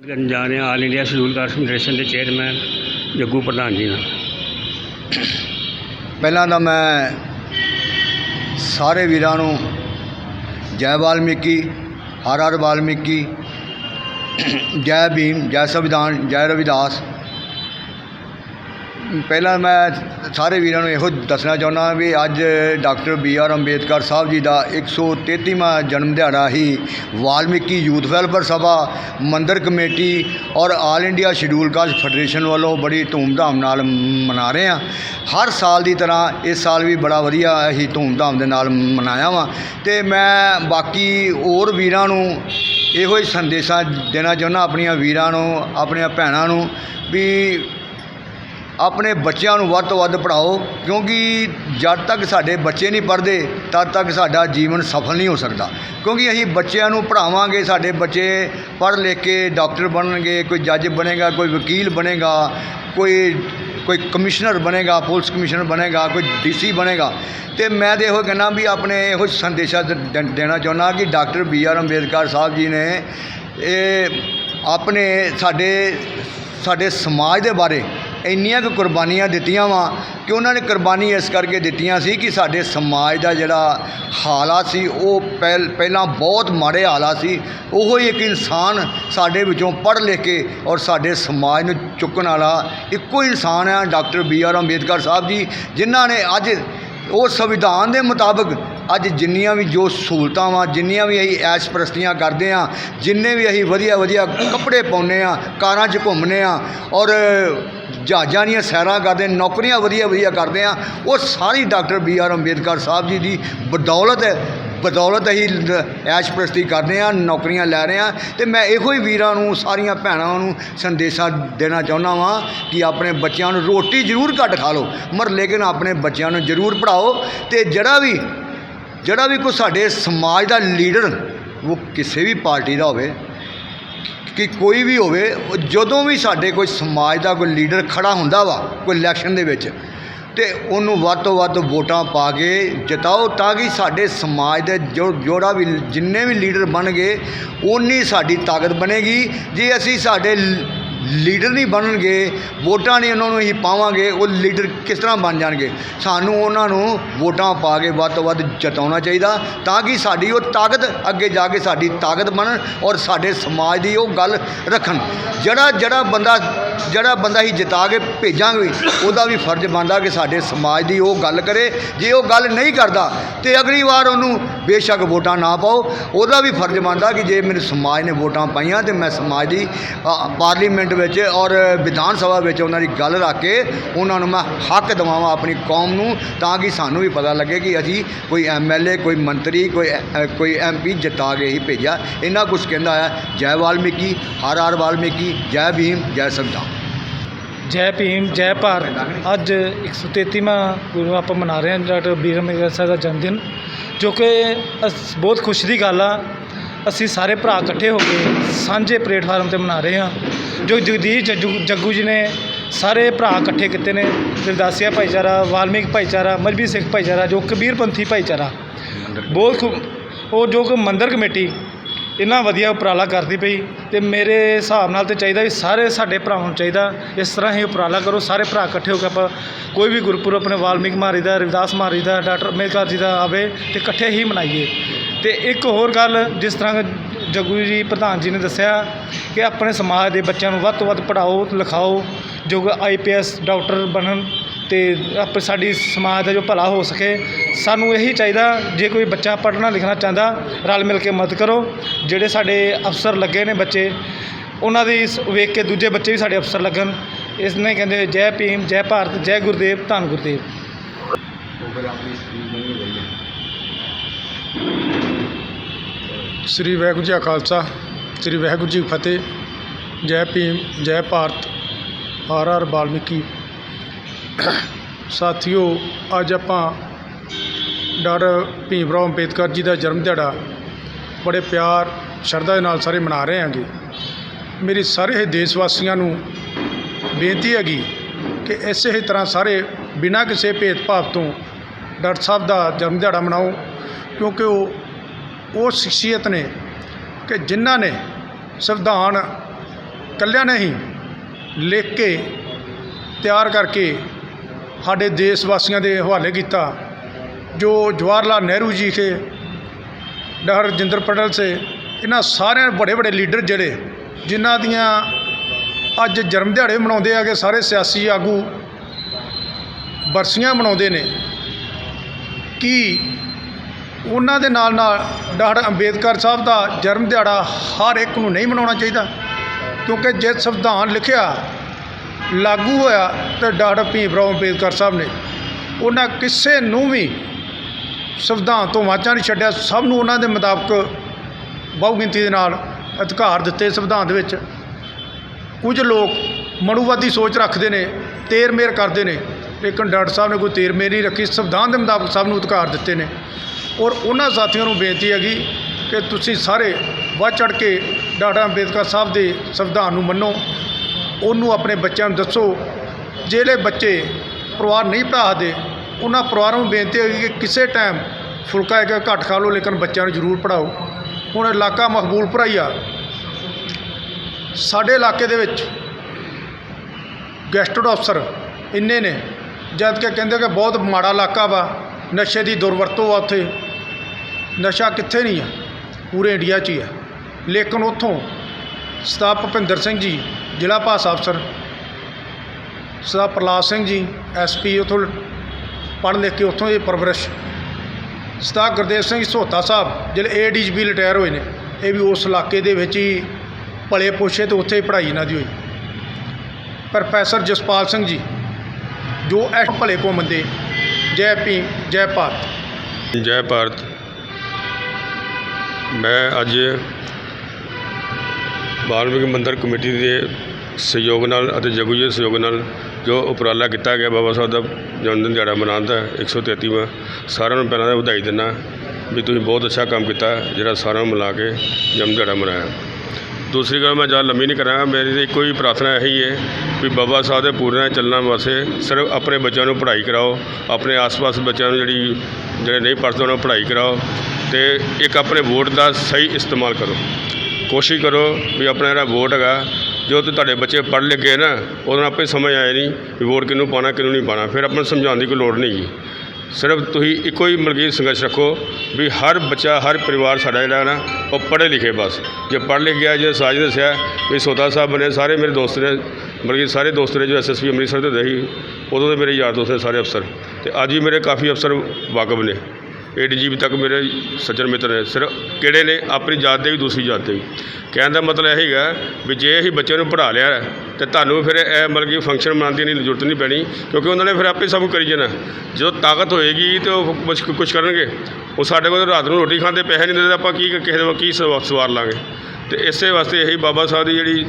ਕਰਨ ਜਾ ਰਹੇ all India scheduled caste federation ਦੇ ਚੇਅਰਮੈਨ ਜੱਗੂ ਪ੍ਰਧਾਨ ਜੀ ਨਾਲ। ਪਹਿਲਾਂ ਤਾਂ ਮੈਂ ਸਾਰੇ ਵੀਰਾਂ ਨੂੰ ਜੈ ਵਾਲਮੀਕੀ, ਹਰ ਹਰ ਵਾਲਮੀਕੀ, ਜੈ ਭੀਮ, ਜੈ ਸੰਵਿਧਾਨ, ਜੈ ਰਵਿਦਾਸ ਪਹਿਲਾਂ ਮੈਂ ਸਾਰੇ ਵੀਰਾਂ ਨੂੰ ਇਹੋ ਦੱਸਣਾ ਚਾਹੁੰਦਾ ਵੀ ਅੱਜ doctor B R Ambedkar sahib ji ਦਾ 133ਵਾਂ ਜਨਮ ਦਿਹਾੜਾ ਹੀ ਵਾਲਮੀਕੀ ਯੂਥ ਵੈਲਫੇਅਰ ਸਭਾ, ਮੰਦਰ ਕਮੇਟੀ ਔਰ all India scheduled caste federation ਵੱਲੋਂ ਬੜੀ ਧੂਮਧਾਮ ਨਾਲ ਮਨਾ ਰਹੇ ਹਾਂ। ਹਰ ਸਾਲ ਦੀ ਤਰ੍ਹਾਂ ਇਸ ਸਾਲ ਵੀ ਬੜਾ ਵਧੀਆ ਅਸੀਂ ਧੂਮਧਾਮ ਦੇ ਨਾਲ ਮਨਾਇਆ ਵਾ ਤੇ ਮੈਂ ਬਾਕੀ ਹੋਰ ਵੀਰਾਂ ਨੂੰ ਇਹੋ ਹੀ ਸੰਦੇਸ਼ਾਂ ਦੇਣਾ ਚਾਹੁੰਦਾ, ਆਪਣੀਆਂ ਵੀਰਾਂ ਨੂੰ, ਆਪਣੀਆਂ ਭੈਣਾਂ ਨੂੰ ਵੀ ਆਪਣੇ ਬੱਚਿਆਂ ਨੂੰ ਵੱਧ ਤੋਂ ਵੱਧ ਪੜ੍ਹਾਓ, ਕਿਉਂਕਿ ਜਦ ਤੱਕ ਸਾਡੇ ਬੱਚੇ ਨਹੀਂ ਪੜ੍ਹਦੇ, ਤਦ ਤੱਕ ਸਾਡਾ ਜੀਵਨ ਸਫਲ ਨਹੀਂ ਹੋ ਸਕਦਾ। ਕਿਉਂਕਿ ਅਸੀਂ ਬੱਚਿਆਂ ਨੂੰ ਪੜ੍ਹਾਵਾਂਗੇ, ਸਾਡੇ ਬੱਚੇ ਪੜ੍ਹ ਲਿਖ ਕੇ ਡਾਕਟਰ ਬਣਨਗੇ, ਕੋਈ ਜੱਜ ਬਣੇਗਾ, ਕੋਈ ਵਕੀਲ ਬਣੇਗਾ, ਕੋਈ ਕੋਈ ਕਮਿਸ਼ਨਰ ਬਣੇਗਾ, ਪੁਲਿਸ ਕਮਿਸ਼ਨਰ ਬਣੇਗਾ, ਕੋਈ ਡੀਸੀ ਬਣੇਗਾ। ਤੇ ਮੈਂ ਤਾਂ ਇਹੋ ਕਹਿੰਦਾ ਵੀ ਆਪਣੇ ਇਹੋ ਸੰਦੇਸ਼ਾ ਦ- ਦੇਣਾ ਚਾਹੁੰਦਾ ਕਿ doctor B R Ambedkar sahib ji ਨੇ ਇਹ ਆਪਣੇ ਸਾਡੇ ਸਾਡੇ ਸਮਾਜ ਦੇ ਬਾਰੇ ਇੰਨੀਆਂ ਕੁ ਕੁਰਬਾਨੀਆਂ ਦਿੱਤੀਆਂ ਵਾ ਕਿ ਉਹਨਾਂ ਨੇ ਕੁਰਬਾਨੀ ਇਸ ਕਰਕੇ ਦਿੱਤੀਆਂ ਸੀ ਕਿ ਸਾਡੇ ਸਮਾਜ ਦਾ ਜਿਹੜਾ ਹਾਲਾਤ ਸੀ, ਉਹ ਪਹਿਲ, ਪਹਿਲਾਂ ਬਹੁਤ ਮਾੜੇ ਹਾਲਾਤ ਸੀ। ਉਹੋ ਹੀ ਇੱਕ ਇਨਸਾਨ ਸਾਡੇ ਵਿੱਚੋਂ ਪੜ੍ਹ ਲਿਖ ਕੇ ਔਰ ਸਾਡੇ ਸਮਾਜ ਨੂੰ ਚੁੱਕਣ ਵਾਲਾ ਇੱਕੋ ਹੀ ਇਨਸਾਨ ਆ doctor B R Ambedkar sahib ji, ਜਿਨ੍ਹਾਂ ਨੇ ਅੱਜ ਉਹ ਸੰਵਿਧਾਨ ਦੇ ਮੁਤਾਬਕ ਅੱਜ ਜਿੰਨੀਆਂ ਵੀ ਜੋ ਸਹੂਲਤਾਂ ਵਾ, ਜਿੰਨੀਆਂ ਵੀ ਅਸੀਂ ਐਸ਼ ਪ੍ਰਸਤੀਆਂ ਕਰਦੇ ਆ, ਜਿੰਨੇ ਵੀ ਅਸੀਂ ਵਧੀਆ ਵਧੀਆ ਕੱਪੜੇ ਪਾਉਂਦੇ ਆ, ਕਾਰਾਂ 'ਚ ਘੁੰਮਦੇ ਆ ਔਰ ਜਹਾਜ਼ਾਂ ਦੀਆਂ ਸੈਰਾਂ ਕਰਦੇ, ਨੌਕਰੀਆਂ ਵਧੀਆ ਵਧੀਆ ਕਰਦੇ ਆ। ਉਹ ਸਾਰੀ doctor B R Ambedkar sahib ji ਦੀ ਬਦੌਲਤ ਹੈ। ਬਦੌਲਤ ਹੀ ਐਸ਼ ਪ੍ਰਸਤੀ ਕਰਦੇ ਆ, ਨੌਕਰੀਆਂ ਲੈ ਰਹੇ ਆ। ਤੇ ਮੈਂ ਇਹੋ ਹੀ ਵੀਰਾਂ ਨੂੰ, ਸਾਰੀਆਂ ਭੈਣਾਂ ਨੂੰ ਸੰਦੇਸ਼ਾ ਦੇਣਾ ਚਾਹੁੰਦਾ ਵਾਂ ਕਿ ਆਪਣੇ ਬੱਚਿਆਂ ਨੂੰ ਰੋਟੀ ਜ਼ਰੂਰ ਘੱਟ ਖਾ ਲਓ। ਮਰ ਲੇਕਿਨ ਆਪਣੇ ਬੱਚਿਆਂ ਨੂੰ ਜ਼ਰੂਰ ਪੜ੍ਹਾਓ। ਤੇ ਜਿਹੜਾ ਵੀ ਜਿਹੜਾ ਵੀ ਕੋਈ ਸਾਡੇ ਸਮਾਜ ਦਾ ਲੀਡਰ, ਉਹ ਕਿਸੇ ਵੀ ਪਾਰਟੀ ਦਾ ਹੋਵੇ ਕਿ ਕੋਈ ਵੀ ਹੋਵੇ, ਉਹ ਜਦੋਂ ਵੀ ਸਾਡੇ ਕੋਈ ਸਮਾਜ ਦਾ ਕੋਈ ਲੀਡਰ ਖੜਾ ਹੁੰਦਾ ਵਾ, ਕੋਈ ਇਲੈਕਸ਼ਨ ਦੇ ਵਿੱਚ, ਤੇ ਉਹਨੂੰ ਵੱਧ ਤੋਂ ਵੱਧ ਵੋਟਾਂ ਪਾ ਕੇ ਜਿਤਾਓ ਤਾਂ ਕਿ ਸਾਡੇ ਸਮਾਜ ਦੇ ਜੋ, ਜੋੜਾ ਵੀ, ਜਿੰਨੇ ਵੀ ਲੀਡਰ ਬਣ ਗਏ ਉਨੀ ਸਾਡੀ ਤਾਕਤ ਬਣੇਗੀ। ਜੇ ਅਸੀਂ ਸਾਡੇ ਲੀਡਰ ਨਹੀਂ ਬਣਨਗੇ, ਵੋਟਾਂ ਨਹੀਂ ਉਹਨਾਂ ਨੂੰ ਅਸੀਂ ਪਾਵਾਂਗੇ, ਉਹ ਲੀਡਰ ਕਿਸ ਤਰ੍ਹਾਂ ਬਣ ਜਾਣਗੇ? ਸਾਨੂੰ ਉਹਨਾਂ ਨੂੰ ਵੋਟਾਂ ਪਾ ਕੇ ਵੱਧ ਤੋਂ ਵੱਧ ਜਿਤਾਉਣਾ ਚਾਹੀਦਾ ਤਾਂ ਕਿ ਸਾਡੀ ਉਹ ਤਾਕਤ ਅੱਗੇ ਜਾ ਕੇ ਸਾਡੀ ਤਾਕਤ ਬਣਨ ਔਰ ਸਾਡੇ ਸਮਾਜ ਦੀ ਉਹ ਗੱਲ ਰੱਖਣ। ਜਿਹੜਾ ਜਿਹੜਾ ਬੰਦਾ ਜਿਹੜਾ ਬੰਦਾ ਹੀ ਜਿਤਾ ਕੇ ਭੇਜਾਂਗੇ, ਉਹਦਾ ਵੀ ਫਰਜ਼ ਬਣਦਾ ਕਿ ਸਾਡੇ ਸਮਾਜ ਦੀ ਉਹ ਗੱਲ ਕਰੇ। ਜੇ ਉਹ ਗੱਲ ਨਹੀਂ ਕਰਦਾ, ਤੇ ਅਗਲੀ ਵਾਰ ਉਹਨੂੰ ਬੇਸ਼ੱਕ ਵੋਟਾਂ ਨਾ ਪਾਓ। ਉਹਦਾ ਵੀ ਫਰਜ਼ ਬਣਦਾ ਕਿ ਜੇ ਮੇਰੇ ਸਮਾਜ ਨੇ ਵੋਟਾਂ ਪਾਈਆਂ ਤੇ ਮੈਂ ਸਮਾਜ ਦੀ ਪਾਰਲੀਮੈਂਟ ਵਿੱਚ ਔਰ ਵਿਧਾਨ ਸਭਾ ਵਿੱਚ ਉਹਨਾਂ ਦੀ ਗੱਲ ਰੱਖ ਕੇ ਉਹਨਾਂ ਨੂੰ ਮੈਂ ਹੱਕ ਦਿਵਾਵਾਂ ਆਪਣੀ ਕੌਮ ਨੂੰ ਤਾਂ ਕਿ ਸਾਨੂੰ ਵੀ ਪਤਾ ਲੱਗੇ ਕਿ ਅਸੀਂ ਕੋਈ ਐਮਐਲਏ ਕੋਈ ਮੰਤਰੀ ਕੋਈ ਅ, ਕੋਈ ਐਮਪੀ ਜਿਤਾ ਕੇ ਹੀ ਭੇਜਿਆ। ਇੰਨਾ ਕੁਝ ਕਹਿੰਦਾ ਹੈ ਜੈ ਵਾਲਮੀਕੀ ਹਰ ਹਰ ਵਾਲਮੀਕੀ ਜੈ ਭੀਮ ਜੈ ਸੰਵਿਧਾਨ। ਜੈ ਭੀਮ ਜੈ ਭਾਰਤ। ਅੱਜ 133ਵਾਂ ਗੁਰੂ ਆਪਾਂ ਮਨਾ ਰਹੇ ਹਾਂ ਡਾਕਟਰ ਬੀਰ ਅੰਬੇਦਕਰ ਸਾਹਿਬ ਦਾ ਜਨਮ ਦਿਨ ਜੋ ਕਿ ਅਸ- ਬਹੁਤ ਖੁਸ਼ੀ ਦੀ ਗੱਲ ਆ। ਅਸੀਂ ਸਾਰੇ ਭਰਾ ਇਕੱਠੇ ਹੋ ਕੇ ਸਾਂਝੇ ਪਲੇਟਫਾਰਮ ਤੇ ਮਨਾ ਰਹੇ ਹਾਂ। ਜੋ ਜਗਦੀਸ਼ ਜੱਜੂ ਜੱਗੂ ਜੀ ਨੇ ਸਾਰੇ ਭਰਾ ਇਕੱਠੇ ਕੀਤੇ ਨੇ ਗੁਰਦਾਸੀਆ ਭਾਈਚਾਰਾ ਵਾਲਮੀਕ ਭਾਈਚਾਰਾ ਮਜਬੀ ਸਿੱਖ ਭਾਈਚਾਰਾ ਜੋ ਕਬੀਰਪੰਥੀ ਭਾਈਚਾਰਾ। ਬਹੁਤ ਖੂਬ ਉਹ ਜੋ ਕਿ ਮੰਦਰ ਕਮੇਟੀ ਇੰਨਾ ਵਧੀਆ ਉਪਰਾਲਾ ਕਰਦੀ ਪਈ ਤੇ ਮੇਰੇ ਹਿਸਾਬ ਨਾਲ ਤੇ ਚਾਹੀਦਾ ਵੀ ਸਾਰੇ ਸਾਡੇ ਭਰਾਵਾਂ ਨੂੰ ਚਾਹੀਦਾ ਇਸ ਤਰ੍ਹਾਂ ਹੀ ਉਪਰਾਲਾ ਕਰੋ ਸਾਰੇ ਭਰਾ ਇਕੱਠੇ ਹੋ ਕੇ ਆਪਾਂ ਕੋਈ ਵੀ ਗੁਰਪੁਰਬ ਆਪਣੇ ਵਾਲਮੀਕ ਮਹਾਰਾਜ ਦਾ ਰਵਿਦਾਸ ਮਹਾਰਾਜ ਦਾ ਡਾਕਟਰ ਅੰਬੇਦਕਰ ਜੀ ਦਾ ਆਵੇ ਤੇ ਇਕੱਠੇ ਹੀ ਮਨਾਈਏ। ਤੇ ਇੱਕ ਹੋਰ ਗੱਲ ਜਿਸ ਤਰ੍ਹਾਂ ਜੱਗੂ ਜੀ ਪ੍ਰਧਾਨ ਜੀ ਨੇ ਦੱਸਿਆ ਕਿ ਆਪਣੇ ਸਮਾਜ ਦੇ ਬੱਚਿਆਂ ਨੂੰ ਵੱਧ ਤੋਂ ਵੱਧ ਪੜ੍ਹਾਓ, ਲਿਖਾਓ, ਜੋ ਆਈਪੀਐਸ ਡਾਕਟਰ ਬਣਨ ਅਤੇ ਆਪ ਸਾਡੀ ਸਮਾਜ ਦਾ ਜੋ ਭਲਾ ਹੋ ਸਕੇ। ਸਾਨੂੰ ਇਹੀ ਚਾਹੀਦਾ, ਜੇ ਕੋਈ ਬੱਚਾ ਪੜ੍ਹਨਾ ਲਿਖਣਾ ਚਾਹੁੰਦਾ, ਰਲ ਮਿਲ ਕੇ ਮਦਦ ਕਰੋ। ਜਿਹੜੇ ਸਾਡੇ ਅਫਸਰ ਲੱਗੇ ਨੇ ਬੱਚੇ, ਉਹਨਾਂ ਦੀ ਵੇਖ ਕੇ ਦੂਜੇ ਬੱਚੇ ਵੀ ਸਾਡੇ ਅਫਸਰ ਲੱਗਣ। ਇਸ ਨੇ ਕਹਿੰਦੇ, ਜੈ ਭੀਮ, ਜੈ ਭਾਰਤ, ਜੈ ਗੁਰਦੇਵ, ਧੰਨ ਗੁਰਦੇਵ। ਸ੍ਰੀ ਵਾਹਿਗੁਰੂ ਜੀ ਕਾ ਖਾਲਸਾ, ਸ੍ਰੀ ਵਾਹਿਗੁਰੂ ਜੀ ਕੀ ਫਤਿਹ। ਜੈ ਭੀਮ, ਜੈ ਭਾਰਤ, ਹਰ ਹਰ ਵਾਲਮੀਕੀ। ਸਾਥੀਓ, ਅੱਜ ਆਪਾਂ ਡਾਕਟਰ ਭੀਮ ਰਾਓ ਅੰਬੇਦਕਰ ਜੀ ਦਾ ਜਨਮ ਦਿਹਾੜਾ ਬੜੇ ਪਿਆਰ, ਸ਼ਰਧਾ ਦੇ ਨਾਲ ਸਾਰੇ ਮਨਾ ਰਹੇ ਹਾਂਗੇ। ਮੇਰੀ ਸਾਰੇ ਦੇਸ਼ ਵਾਸੀਆਂ ਨੂੰ ਬੇਨਤੀ ਹੈਗੀ ਕਿ ਇਸੇ ਹੀ ਤਰ੍ਹਾਂ ਸਾਰੇ ਬਿਨਾਂ ਕਿਸੇ ਭੇਦਭਾਵ ਤੋਂ ਡਾਕਟਰ ਸਾਹਿਬ ਦਾ ਜਨਮ ਦਿਹਾੜਾ ਮਨਾਓ, ਕਿਉਂਕਿ ਉਹ ਉਹ ਸ਼ਖਸੀਅਤ ਨੇ ਕਿ ਜਿਨ੍ਹਾਂ ਨੇ ਸੰਵਿਧਾਨ ਇਕੱਲਿਆਂ ਨੇ ਹੀ ਲਿਖ ਕੇ ਤਿਆਰ ਕਰਕੇ ਸਾਡੇ ਦੇਸ਼ ਵਾਸੀਆਂ ਦੇ ਹਵਾਲੇ ਕੀਤਾ, ਜੋ ਜਵਾਹਰ ਲਾਲ ਨਹਿਰੂ ਜੀ ਕੇ, ਡਾਕਟਰ ਰਜਿੰਦਰ ਪਟਲ ਸੇ, ਇਹਨਾਂ ਸਾਰਿਆਂ ਬੜੇ ਬੜੇ ਲੀਡਰ ਜਿਹੜੇ, ਜਿਨ੍ਹਾਂ ਦੀਆਂ ਅੱਜ ਜਨਮ ਦਿਹਾੜੇ ਮਨਾਉਂਦੇ ਆਗੇ ਸਾਰੇ ਸਿਆਸੀ ਆਗੂ ਬਰਸੀਆਂ ਮਨਾਉਂਦੇ ਨੇ, ਕਿ ਉਹਨਾਂ ਦੇ ਨਾਲ ਨਾਲ ਡਾਕਟਰ ਅੰਬੇਦਕਰ ਸਾਹਿਬ ਦਾ ਜਨਮ ਦਿਹਾੜਾ ਹਰ ਇੱਕ ਨੂੰ ਨਹੀਂ ਮਨਾਉਣਾ ਚਾਹੀਦਾ। ਕਿਉਂਕਿ ਜੇ ਸੰਵਿਧਾਨ ਲਿਖਿਆ, ਲਾਗੂ ਹੋਇਆ ਤਾਂ ਡਾਕਟਰ ਭੀਮ ਰਾਓ ਅੰਬੇਦਕਰ ਸਾਹਿਬ ਨੇ, ਉਹਨਾਂ ਕਿਸੇ ਨੂੰ ਵੀ ਸੰਵਿਧਾਨ ਤੋਂ ਵਾਂਝਾ ਨਹੀਂ ਛੱਡਿਆ। ਸਭ ਨੂੰ ਉਹਨਾਂ ਦੇ ਮੁਤਾਬਕ ਬਹੁ ਗਿਣਤੀ ਦੇ ਨਾਲ ਅਧਿਕਾਰ ਦਿੱਤੇ ਸੰਵਿਧਾਨ ਦੇ ਵਿੱਚ। ਕੁਝ ਲੋਕ ਮਨੁਵਾਦੀ ਸੋਚ ਰੱਖਦੇ ਨੇ ਤੇਰ ਮੇਰ ਕਰਦੇ ਨੇ, ਲੇਕਿਨ ਡਾਕਟਰ ਸਾਹਿਬ ਨੇ ਕੋਈ ਤੇਰ ਮੇਰ ਨਹੀਂ ਰੱਖੀ। ਸੰਵਿਧਾਨ ਦੇ ਮੁਤਾਬਕ ਸਭ ਨੂੰ ਅਧਿਕਾਰ ਦਿੱਤੇ ਨੇ। ਔਰ ਉਹਨਾਂ ਸਾਥੀਆਂ ਨੂੰ ਬੇਨਤੀ ਹੈਗੀ ਕਿ ਤੁਸੀਂ ਸਾਰੇ ਵੱਧ ਚੜ ਕੇ ਡਾਕਟਰ ਅੰਬੇਦਕਰ ਸਾਹਿਬ ਦੇ ਸੰਵਿਧਾਨ ਨੂੰ ਮੰਨੋ। ਉਹਨੂੰ ਆਪਣੇ ਬੱਚਿਆਂ ਨੂੰ ਦੱਸੋ, ਜਿਹੜੇ ਬੱਚੇ ਪਰਿਵਾਰ ਨਹੀਂ ਪੜ੍ਹਾਦੇ, ਉਹਨਾਂ ਪਰਿਵਾਰਾਂ ਨੂੰ ਬੇਨਤੀ ਹੈਗੀ ਕਿ ਕਿਸੇ ਟਾਈਮ ਫੁਲਕਾ ਇੱਕ ਘੱਟ ਖਾ ਲਓ, ਲੇਕਿਨ ਬੱਚਿਆਂ ਨੂੰ ਜ਼ਰੂਰ ਪੜ੍ਹਾਓ। ਹੁਣ ਇਲਾਕਾ ਮਕਬੂਲਪੁਰਾ ਹੀ ਆ। ਸਾਡੇ ਇਲਾਕੇ ਦੇ ਵਿੱਚ ਗੈਸਟਡ ਅਫਸਰ ਇੰਨੇ ਨੇ ਜਦ ਕਿ ਕਹਿੰਦੇ ਕਿ ਬਹੁਤ ਮਾੜਾ ਇਲਾਕਾ ਵਾ, ਨਸ਼ੇ ਦੀ ਦੁਰਵਰਤੋਂ ਆ ਉੱਥੇ। ਨਸ਼ਾ ਕਿੱਥੇ ਨਹੀਂ ਆ? ਪੂਰੇ ਇੰਡੀਆ 'ਚ ਹੀ ਹੈ ਲੇਕਿਨ ਉੱਥੋਂ ਸਰਦਾਰ ਭੁਪਿੰਦਰ ਸਿੰਘ ਜੀ, ਜ਼ਿਲ੍ਹਾ ਭਾਸ਼ਾ ਅਫਸਰ ਸਰਦਾਰ ਪ੍ਰਲਾਦ ਸਿੰਘ ਜੀ ਐਸਪੀ ਉੱਥੋਂ ਪੜ੍ਹ ਲਿਖ ਕੇ ਉੱਥੋਂ ਦੀ ਪਰਵਰਿਸ਼। ਸਰਦਾਰ ਗੁਰਦੇਵ ਸਿੰਘ ਸੋਤਾ ਸਾਹਿਬ, ਜਿਹੜੇ ਏਡੀਜੀਪੀ ਰਿਟਾਇਰ ਹੋਏ ਨੇ, ਇਹ ਵੀ ਉਸ ਇਲਾਕੇ ਦੇ ਵਿੱਚ ਹੀ ਭਲੇ ਪੋਸ਼ੇ ਤੇ ਉੱਥੇ ਹੀ ਪੜ੍ਹਾਈ ਇਹਨਾਂ ਦੀ ਹੋਈ। ਪ੍ਰੋਫੈਸਰ ਜਸਪਾਲ ਸਿੰਘ ਜੀ, ਜੋ ਐਸ ਭਲੇ ਕੋ ਮੰਦੇ ਜੈ ਭੀਮ ਜੈ ਭਾਰਤ। ਜੈ ਭਾਰਤ। ਮੈਂ ਅੱਜ ਵਾਲਮੀਕੀ ਮੰਦਰ ਕਮੇਟੀ ਦੇ ਸਹਿਯੋਗ ਨਾਲ ਅਤੇ ਜਗੂ ਜੀ ਦੇ ਸਹਿਯੋਗ ਨਾਲ ਜੋ ਉਪਰਾਲਾ ਕੀਤਾ ਗਿਆ, ਬਾਬਾ ਸਾਹਿਬ ਦਾ ਜਨਮ ਦਿਨ ਦਿਹਾੜਾ ਮਨਾਉਣ ਦਾ 133ਵਾਂ ਸਾਰਿਆਂ ਨੂੰ ਪਹਿਲਾਂ ਤਾਂ ਵਧਾਈ ਦਿੰਦਾ ਵੀ ਤੁਸੀਂ ਬਹੁਤ ਅੱਛਾ ਕੰਮ ਕੀਤਾ, ਜਿਹੜਾ ਸਾਰਿਆਂ ਨੂੰ ਮਿਲਾ ਕੇ ਜਨਮ ਦਿਹਾੜਾ ਮਨਾਇਆ। ਦੂਸਰੀ ਗੱਲ ਮੈਂ ਜ਼ਿਆਦਾ ਲੰਮੀ ਨਹੀਂ ਕਰਾਂਗਾ, ਮੇਰੀ ਤਾਂ ਇੱਕੋ ਹੀ ਪ੍ਰਾਰਥਨਾ ਇਹੀ ਹੈ ਵੀ ਬਾਬਾ ਸਾਹਿਬ ਦੇ ਪੂਰਨ ਚੱਲਣ ਵਾਸਤੇ ਸਿਰਫ ਆਪਣੇ ਬੱਚਿਆਂ ਨੂੰ ਪੜ੍ਹਾਈ ਕਰਾਓ, ਆਪਣੇ ਆਸ-ਪਾਸ ਬੱਚਿਆਂ ਨੂੰ ਜਿਹੜੀ, ਜਿਹੜੇ ਨਹੀਂ ਪੜ੍ਹਦੇ ਉਹਨਾਂ ਨੂੰ ਪੜ੍ਹਾਈ ਕਰਾਓ ਤੇ ਇੱਕ ਆਪਣੇ ਵੋਟ ਦਾ ਸਹੀ ਇਸਤੇਮਾਲ ਕਰੋ। ਕੋਸ਼ਿਸ਼ ਕਰੋ ਵੀ ਆਪਣਾ ਜਿਹੜਾ ਵੋਟ ਹੈਗਾ, ਜੋ ਤੁਹਾਡੇ ਬੱਚੇ ਪੜ੍ਹ ਲਿਖੇ ਨਾ ਉਹਨਾਂ ਨੂੰ ਆਪੇ ਸਮਝ ਆਏ ਨਹੀਂ ਵੀ ਵੋਟ ਕਿਹਨੂੰ ਪਾਉਣਾ, ਕਿਹਨੂੰ ਨਹੀਂ ਪਾਉਣਾ, ਫਿਰ ਆਪਾਂ ਨੂੰ ਸਮਝਾਉਣ ਦੀ ਕੋਈ ਲੋੜ ਨਹੀਂ ਗੀ। ਸਿਰਫ ਤੁਸੀਂ ਇੱਕੋ ਹੀ ਮਤਲਬ ਕਿ ਸੰਘਰਸ਼ ਰੱਖੋ ਵੀ ਹਰ ਬੱਚਾ, ਹਰ ਪਰਿਵਾਰ ਸਾਡਾ ਜਿਹੜਾ ਨਾ, ਉਹ ਪੜ੍ਹੇ ਲਿਖੇ ਬਸ। ਜੇ ਪੜ੍ਹ ਲਿਖ ਗਿਆ, ਜੇ ਸਾਜ ਦੱਸਿਆ, ਵੀ ਸੋਦਾ ਸਾਹਿਬ ਬਣੇ, ਸਾਰੇ ਮੇਰੇ ਦੋਸਤ ਨੇ ਬਲਕਿ ਸਾਰੇ ਦੋਸਤ ਨੇ ਜੋ ਐਸਐਸਪੀ ਅੰਮ੍ਰਿਤਸਰ ਦੇ ਹੁੰਦੇ ਸੀ ਉਦੋਂ ਦੇ ਮੇਰੇ ਯਾਰ ਦੋਸਤ ਨੇ ਸਾਰੇ ਅਫਸਰ। ਤੇ ਅੱਜ ਵੀ ਮੇਰੇ ਕਾਫੀ ਅਫਸਰ ਵਾਕਬ ਨੇ। ਏਡੀਜੀਪੀ ਤੱਕ ਮੇਰੇ ਸੱਜਣ ਮਿੱਤਰ ਨੇ। ਸਿਰਫ ਕਿਹੜੇ ਨੇ? ਆਪਣੀ ਜਾਤ ਦੇ ਵੀ, ਦੂਸਰੀ ਜਾਤ ਦੇ ਵੀ। ਕਹਿਣ ਦਾ ਮਤਲਬ ਇਹ ਹੈਗਾ ਵੀ ਜੇ ਅਸੀਂ ਬੱਚਿਆਂ ਨੂੰ ਪੜ੍ਹਾ ਲਿਆ ਤੇ ਤੁਹਾਨੂੰ ਫਿਰ ਇਹ ਮਤਲਬ ਕਿ ਫੰਕਸ਼ਨ ਮਨਾਉਣ ਦੀ ਨਹੀਂ ਜ਼ਰੂਰਤ ਨਹੀਂ ਪੈਣੀ, ਕਿਉਂਕਿ ਉਹਨਾਂ ਨੇ ਫਿਰ ਆਪੇ ਸਭ ਕਰੀ ਜਾਣਾ। ਜਦੋਂ ਤਾਕਤ ਹੋਏਗੀ ਤੇ ਉਹ ਕੁਛ ਕੁਛ ਕਰਨਗੇ। ਉਹ ਸਾਡੇ ਕੋਲ ਰਾਤ ਨੂੰ ਰੋਟੀ ਖਾਂਦੇ ਪੈਸੇ ਨਹੀਂ ਦਿੰਦੇ ਤਾਂ ਆਪਾਂ ਕੀ ਕਿਸੇ ਦੇ ਕੀ ਸਵਾ- ਸਵਾਰ ਲਾਂਗੇ। ਤੇ ਇਸੇ ਵਾਸਤੇ ਇਹੀ ਬਾਬਾ ਸਾਹਿਬ ਦੀ ਜਿਹੜੀ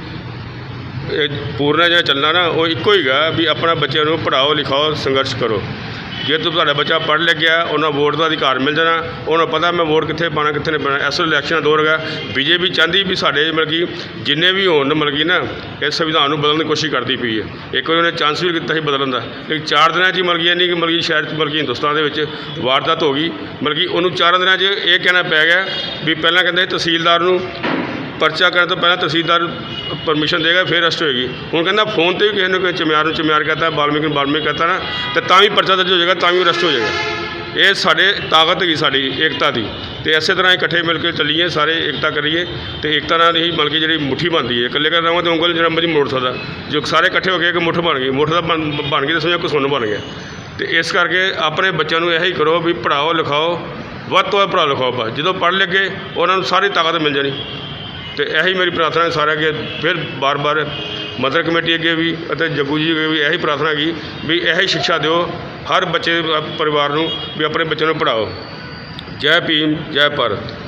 ਇਹ ਪੂਰਨਾ ਜਿਹੜਾ ਚੱਲਣਾ ਨਾ, ਉਹ ਇੱਕੋ ਹੀ ਗਾ ਵੀ ਆਪਣਾ ਬੱਚਿਆਂ ਨੂੰ ਪੜ੍ਹਾਓ, ਲਿਖਾਓ, ਸੰਘਰਸ਼ ਕਰੋ। ਜੇ ਤੁ ਤੁਹਾਡਾ ਬੱਚਾ ਪੜ੍ਹ ਲਿਖ ਗਿਆ, ਉਹਨਾਂ ਵੋਟ ਦਾ ਅਧਿਕਾਰ ਮਿਲ ਜਾਣਾ। ਉਹਨਾਂ ਪਤਾ ਮੈਂ ਵੋਟ ਕਿੱਥੇ ਪਾਣਾ ਕਿੱਥੇ ਨਹੀਂ ਪਾਣਾ ਇਸ ਇਲੈਕਸ਼ਨ ਦਾ ਦੌਰ ਹੈਗਾ। ਬੀਜੇਪੀ ਚਾਹੁੰਦੀ ਵੀ ਸਾਡੇ ਮਤਲਬ ਕਿ ਜਿੰਨੇ ਵੀ ਹੋਣ, ਮਤਲਬ ਕਿ ਨਾ, ਇਸ ਸੰਵਿਧਾਨ ਨੂੰ ਬਦਲਣ ਦੀ ਕੋਸ਼ਿਸ਼ ਕਰਦੀ ਪਈ ਹੈ। ਇੱਕ ਵਾਰ ਉਹਨੇ ਚਾਂਸ ਵੀ ਕੀਤਾ ਸੀ ਬਦਲਣ ਦਾ। ਲੇਕਿਨ ਚਾਰ ਦਿਨਾਂ 'ਚ ਮਤਲਬ ਕਿ ਨਹੀਂ ਕਿ ਮਤਲਬ ਕਿ ਸ਼ਹਿਰ 'ਚ ਮਤਲਬ ਕਿ ਹਿੰਦੁਸਤਾਨ ਦੇ ਵਿੱਚ ਵਾਰਦਾਤ ਹੋ ਗਈ। ਮਤਲਬ ਕਿ ਉਹਨੂੰ ਚਾਰਾਂ ਦਿਨਾਂ 'ਚ ਇਹ ਕਹਿਣਾ ਪੈ ਗਿਆ ਵੀ ਪਹਿਲਾਂ ਕਹਿੰਦੇ ਤਹਿਸੀਲਦਾਰ ਨੂੰ ਪਰਚਾ ਕਰਨ ਤੋਂ ਪਹਿਲਾਂ ਤਹਿਸੀਲਦਾਰ ਪਰਮਿਸ਼ਨ ਦੇਗਾ ਫਿਰ ਅਰੈਸਟ ਹੋਏਗੀ। ਹੁਣ ਕਹਿੰਦਾ ਫੋਨ ਤੇ ਵੀ ਕਿਸੇ ਨੂੰ ਕੋਈ ਚਮਿਆਰ ਨੂੰ ਚਮਿਆਰ ਕਹਤਾ, ਬਾਲਮੀਕ ਨੂੰ ਬਾਲਮੀਕ ਕਹਤਾ ਨਾ, ਤੇ ਤਾਂ ਵੀ ਪਰਚਾ ਦਰਜ ਹੋ ਜਾਏਗਾ, ਤਾਂ ਵੀ ਅਰੈਸਟ ਹੋ ਜਾਏਗਾ। ਇਹ ਸਾਡੇ ਤਾਕਤ ਹੈਗੀ ਸਾਡੀ ਏਕਤਾ ਦੀ। ਤੇ ਇਸੇ ਤਰ੍ਹਾਂ ਹੀ ਇਕੱਠੇ ਮਿਲ ਕੇ ਚੱਲੀਏ, ਸਾਰੇ ਏਕਤਾ ਕਰੀਏ, ਤੇ ਏਕਤਾ ਨਾਲ ਹੀ ਮਿਲ ਕੇ ਜਿਹੜੀ ਮੁੱਠੀ ਬਣਦੀ ਹੈ। ਇਕੱਲੇ ਕਰ ਰਹਾਂ ਤੇ ਉਂਗਲ ਜਿਹੜਾ ਮਰਜ਼ੀ ਮੋੜ ਸਕਦਾ। ਜੋ ਸਾਰੇ ਇਕੱਠੇ ਹੋ ਕੇ ਇੱਕ ਮੁੱਠ ਬਣ ਗਈ, ਮੁੱਠ ਦਾ ਬਣ ਬਣ ਗਈ ਦੱਸੋ ਸਮਝੋ ਕੋਈ ਬਣ ਗਿਆ। ਤੇ ਇਸ ਕਰਕੇ ਆਪਣੇ ਬੱਚਿਆਂ ਨੂੰ ਇਹੀ ਕਰੋ ਵੀ ਪੜ੍ਹਾਓ, ਲਿਖਾਓ, ਵੱਧ ਤੋਂ ਵੱਧ ਪੜ੍ਹਾਓ, ਲਿਖਾਓ ਬਸ ਜਦੋਂ ਪੜ੍ਹ ਲੱਗੇ, ਉਹਨਾਂ ਨੂੰ ਸਾਰੀ ਤਾਕਤ ਮਿਲ ਜਾਣੀ। ਤੇ ਇਹੀ ਮੇਰੀ ਪ੍ਰਾਰਥਨਾ ਹੈ ਸਾਰਿਆਂ ਅੱਗੇ, ਫਿਰ ਬਾਰ-ਬਾਰ ਮਦਰ ਕਮੇਟੀ ਅੱਗੇ ਵੀ ਅਤੇ ਜੱਗੂ ਜੀ ਅੱਗੇ ਵੀ ਇਹੀ ਪ੍ਰਾਰਥਨਾ ਕੀ ਵੀ ਇਹੀ ਸਿੱਖਿਆ ਦਿਓ, ਹਰ ਬੱਚੇ ਪਰਿਵਾਰ ਨੂੰ ਵੀ ਆਪਣੇ ਬੱਚਿਆਂ ਨੂੰ ਪੜ੍ਹਾਓ। ਜੈ ਭੀਮ, ਜੈ ਭਾਰਤ।